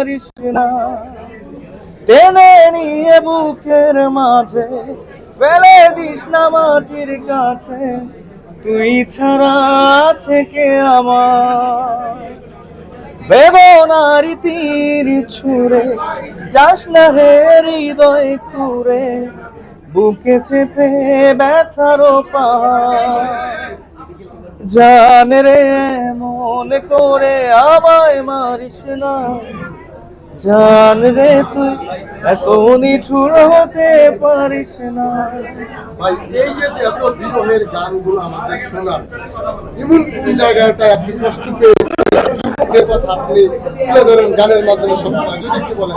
মারিস না। টেনে নিয়ে বুকের মাঝে, ফেলে দিস না মাটির কাছে। তুই ছাড়া আছে কে আমার? বেদনার তীর ছুঁড়ে, যাস না হে হৃদয় খুঁড়ে, বুকে চেপে ব্যথার জান রে, মনে করে আমায় মারিস না। জান রে তুই এত নিঠুর হতে পারিস না। ভাই এই যে যে এত বিরহের গানগুলো আমাদের শোনার এমন কোন জায়গাটায় আপনি কষ্ট পেয়েছেন যুবকদের কথা আপনি তুলে ধরেন গানের মাধ্যমে সবসময় যদি একটু বলেন।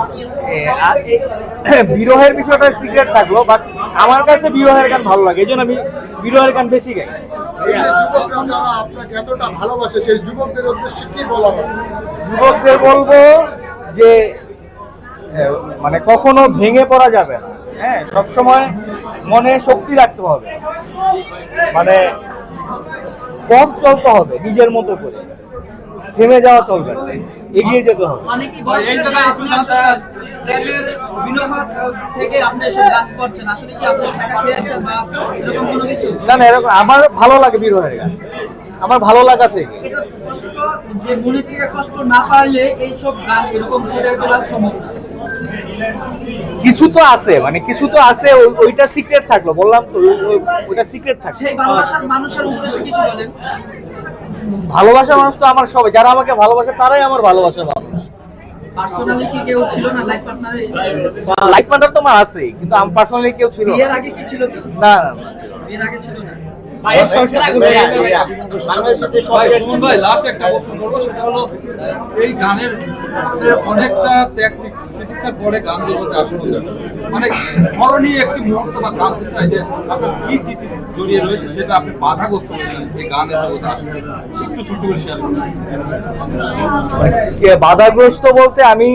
এ, আর এ- বিরহের বিষয়টা সিক্রেট থাকল বাট আমার কাছে বিরহের গান ভালো লাগে এই জন্য আমি বিরহের গান বেশি গাই। যুবকরা যারা আপনাকে এতটা ভালোবাসে সেই যুবকদের উদ্দেশ্যে কি আছে? যুবকদের বলব যে মানে কখনো ভেঙে পড়া যাবে না। হ্যাঁ সবসময় মনে শক্তি রাখতে হবে। মানে পথ চলতে হবে নিজের মতো করে। থেমে যাওয়া চলবে না এগিয়ে যেতে হবে। মানে কি বলছেন যে আপনার আহ, প্রেমের বিরহ থেকে আপনি এসব গান করছেন? আসলে কি আপনি শেখা পেয়েছেন বা এরকম কোনো কিছু? না না এরকম আমার ভালো লাগে বিরহের গান। আমার ভালো লাগা থেকে। যে মনের থেকে কষ্ট না পারলে এইসব গান এরকম করে তোলা সম্ভব কিছু তো আছে মানে কিছু তো আছে ওইটা সিক্রেট থাকল বললাম তো ওই- ওই- ওইটা সিক্রেট সেই ভালোবাসার মানুষের উদ্দেশ্যে কিছু বলেন। ভালোবাসার মানুষ তো আমার সবাই যারা আমাকে ভালোবাসে তারাই আমার ভালোবাসার মানুষ। পার্সোনালি কি কেউ ছিল না লাইফ পার্টনারে লাইফ পার্টনার তো আমার আছেই কিন্তু আমার পার্সোনালি কেউ ছিল। বিয়ের আগে কি ছিল না। বিয়ের আগে ছিল না? ভাই সরকার- সুমন ভাই লাস্ট একটা প্রশ্ন করব সেটা হলো এই গানের অনেকটা ত্যাগ পরে গান জগতে মানে স্মরণীয় একটি মুহূর্ত বা গান চাই যে আপনার কি স্মৃতি জড়িয়ে রয়েছে যেটা আপনি বাধাগ্রস্ত হয়েছিলেন এই গানের জগতে আসলে একটু ছোট করে শেয়ার করুন। বাধাগ্রস্ত বলতে আমি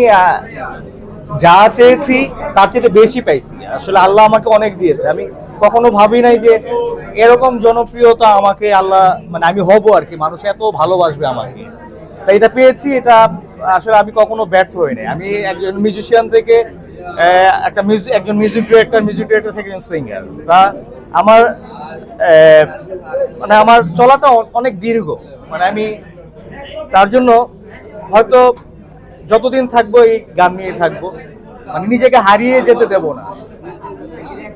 যা চেয়েছি তার চেয়ে বেশি পাইছি। আসলে আল্লাহ আমাকে অনেক দিয়েছে। আমি কখনো ভাবি নাই যে এরকম জনপ্রিয়তা আমাকে আল্লাহ মানে আমি হব আর কি, মানুষ এত ভালোবাসবে আমাকে। তাই এটা পেয়েছি, এটা আসলে আমি কখনো ব্যর্থ হই নাই। আমি একজন মিউজিশিয়ান থেকে একটা মিউজিক একজন মিউজিক ডিরেক্টর মিউজিক ডিরেক্টর থেকে একজন সিঙ্গার তা আমার মানে আমার চলাটা অনেক দীর্ঘ। মানে আমি তার জন্য হয়তো যতদিন থাকব এই গান নিয়ে থাকব মানে নিজেকে হারিয়ে যেতে দেব না।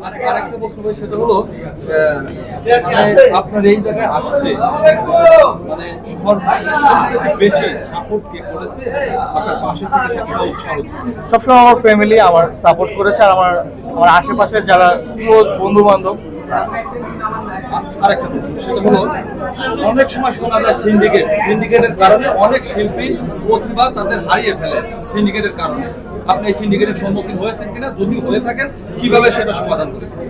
ভাই সেটা হলো মানে আপনার এই জায়গায় মানে সাপোর্ট কে করেছে, আপনার সবসময় আমার ফ্যামিলি আমার সাপোর্ট করেছে, আর আমার আমার আশেপাশের যারা ক্লোজ বন্ধু বান্ধব আরেকটা সেটা হলো, অনেক সময় শোনা যায় সিন্ডিকেট সিন্ডিকেটের কারণে অনেক শিল্পী প্রতিভা তাদের হারিয়ে ফেলে সিন্ডিকেটের কারণে। আপনি এই সিন্ডিকেটের সম্মুখীন হয়েছেন কিনা, যদি হয়ে থাকেন, কীভাবে সেটা সমাধান করেছেন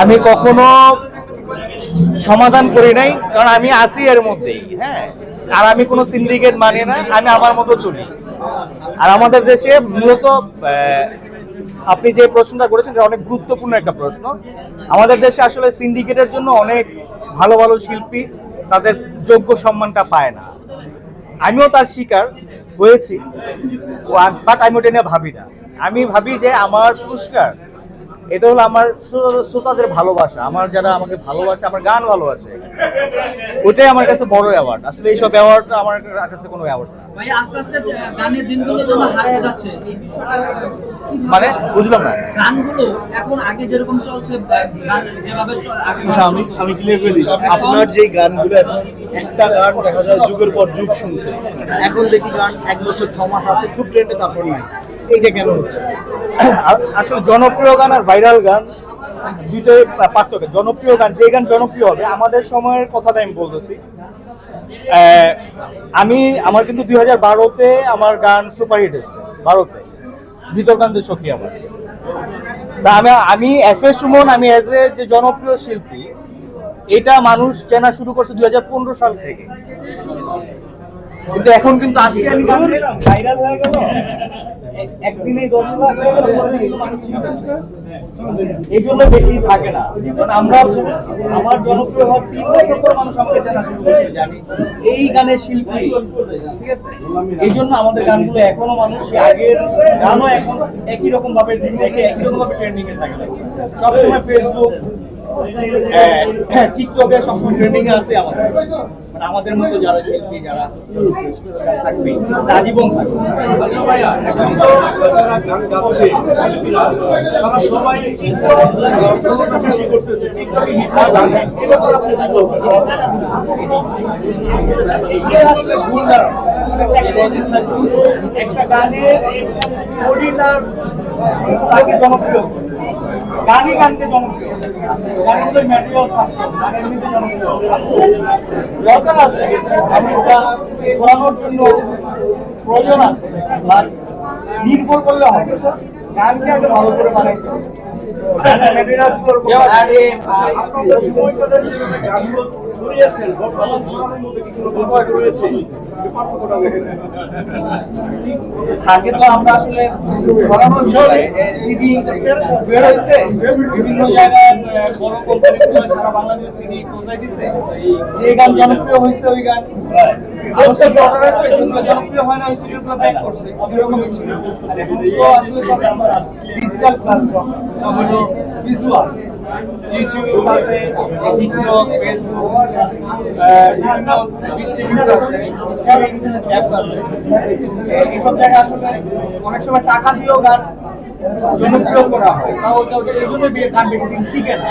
আমি কখনো সমাধান করি নাই, কারণ আমি আসি এর মধ্যেই হ্যাঁ? আর আমি কোনো সিন্ডিকেট মানি না, আমি আমার মতো চলি। আর আমাদের দেশে মূলত আপনি যে প্রশ্নটা করেছেন অনেক গুরুত্বপূর্ণ একটা প্রশ্ন। আমাদের দেশে আসলে সিন্ডিকেটের জন্য অনেক ভালো ভালো শিল্পী তাদের যোগ্য সম্মানটা পায় না। আমিও তার শিকার হয়েছি বাট আমি ওটা নিয়ে ভাবি না। আমি ভাবি যে আমার পুরস্কার, এটা হলো আমার শ্রোতাদের ভালোবাসা। আমার যারা আমাকে ভালোবাসে, আমার গান ভালোবাসে, ওটাই আমার কাছে বড় অ্যাওয়ার্ড আসলে এইসব অ্যাওয়ার্ড আমার কাছে কোনো অ্যাওয়ার্ড না। ভাই আস্তে আস্তে গানের দিনগুলো যেন হারিয়ে যাচ্ছে। এই বিষয়টা মানে বুঝলাম না। গানগুলো এখন আগে যেরকম চলছে যেভাবে আগে আচ্ছা আমি আমি ক্লিয়ার করে দিই। আপনার যে গানগুলো এখন একটা গান দেখা যায় যুগের পর যুগ শুনছে। এখন দেখি গান এক বছর ছ মাস আছে খুব ট্রেন্ডে তারপর নাই। এইটা কেন হচ্ছে? আসলে জনপ্রিয় গান আর ভাইরাল গান দুইটাই পার্থক্য। জনপ্রিয় গান যে গান জনপ্রিয় হবে আমাদের সময়ের কথাটা আমি বলতেছি। আমি, আমার কিন্তু দুই হাজার বারোতে আমার গান সুপারহিট হয়েছে, বারোতে। বিতর্কান্তের সখী আমার। তা আমি আমি এফ এ সুমন, আমি এজ এ যে জনপ্রিয় শিল্পী, এটা মানুষ চেনা শুরু করছে দুই হাজার পনেরো সাল থেকে। কিন্তু এখন কিন্তু আজকে আমি ভাইরাল হয়ে গেল। এক- একদিনেই দশ লাখ হয়ে গেল। এই জন্য বেশি থাকে না। কারণ আমরা, আমার জনপ্রিয় হওয়ার তিন বছর পর মানুষ আমাকে জানা শুরু করেছে আমি এই গানের শিল্পী। ঠিক আছে? এই জন্য আমাদের গানগুলো এখনও মানুষ আগের গানও এখন একই রকম ভাবে দেখে, একই রকম ভাবে ট্রেন্ডিং এ থাকে। সবসময় ফেসবুক টিকটকে সবসময় ট্রেন্ডিং এ আছে আমাদের মানে আমাদের মতো যারা শিল্পী যারা থাকবে আজীবন থাকবে আচ্ছা ভাইয়া এখন তো যারা গান গাচ্ছে শিল্পীরা তারা সবাই টিকটক প্রমোট বেশি করতেছে টিকটকে হিট হয় গান এটা তো আপনি কি বলবেন? এইটা আসলে ভুল ধারণা একটা logic থাকবে। গানের তার জনপ্রিয়। গানই গানকে জনপ্রিয়। গানের মধ্যে ম্যাটেরিয়াল থাকতো গান এমনিতে জনপ্রিয়। দরকার আছে আমি ওটা ছড়ানোর জন্য প্রয়োজন আছে নির্ভর করলে হবে। গানকে আগে ভালো করে বানাইতে হবে। আপনাদের সময়কালে গানগুলো ছড়িয়েছেন বর্তমান ছড়ানোর মধ্যে কি কোনো পার্থক্য রয়েছে? আগে গান জনপ্রিয় হয়েছে, ওই গান জনপ্রিয় হয় না, ওই সিডিগুলো ডিজিটাল প্ল্যাটফর্ম সব হলো ভিজুয়াল ইউটিউব আছে টিকটক ফেসবুক অনেক সময় টাকা দিয়েও গান জনপ্রিয় করা হয়। তাও এই জন্য বিয়ে গান বেশি দিন টিকে না।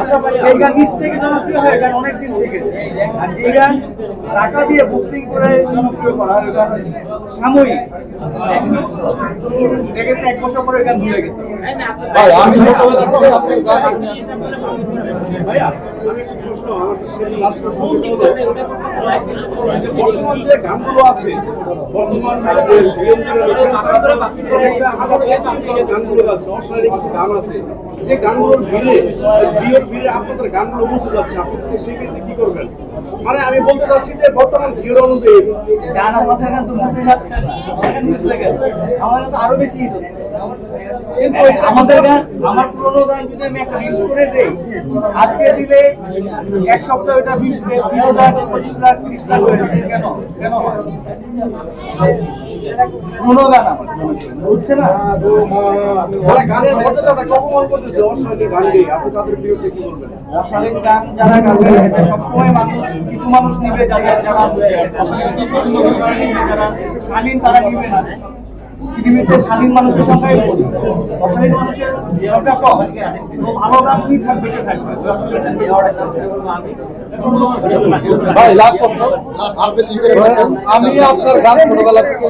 আচ্ছা ভাই সেই গান নিচ থেকে জনপ্রিয় হয় গান অনেক দিন থেকে। আর এই গান টাকা দিয়ে বুস্টিং করে জনপ্রিয় করা হয় গান সাময়িক। দেখেছে এক বছর পরে গান ভুলে গেছে। ভাইয়া আমি প্রশ্ন যে বর্তমান যে গানগুলো আছে বর্তমান মানে আমি বলতে চাচ্ছি যে বর্তমান ভিড় অনুযায়ী আমাদের গান, আমার পুরোনো গান যদি আমি একটা রিলস করে দেই, আজকে দিলে এক সপ্তাহ এটা বিশ লাখ পঁচিশ লাখ, ত্রিশ লাখ হয়ে যাবে। কেন? কেন গান আমার বুঝছে না? যারা গানের মর্যাদাটা অপমান করতেছে অশালীন গান গেয়ে আপনি তাদের বিরুদ্ধে কি বলবেন? অশালীন গান যারা গাবে এদের সবসময় মানুষ কিছু মানুষ নিবে যারা অশালীন গান পছন্দ করে যারা শালীন তারা নিবে না। পৃথিবীতে স্বাধীন মানুষের সংখ্যাই অস্বাধীন মানুষের সংখ্যা কম। তো ভালো গানই থাকবে বেঁচে থাকবে ভাই লাস্ট প্রশ্ন। লাস্ট আর বেশি আমি আপনার গান ছোটবেলা থেকে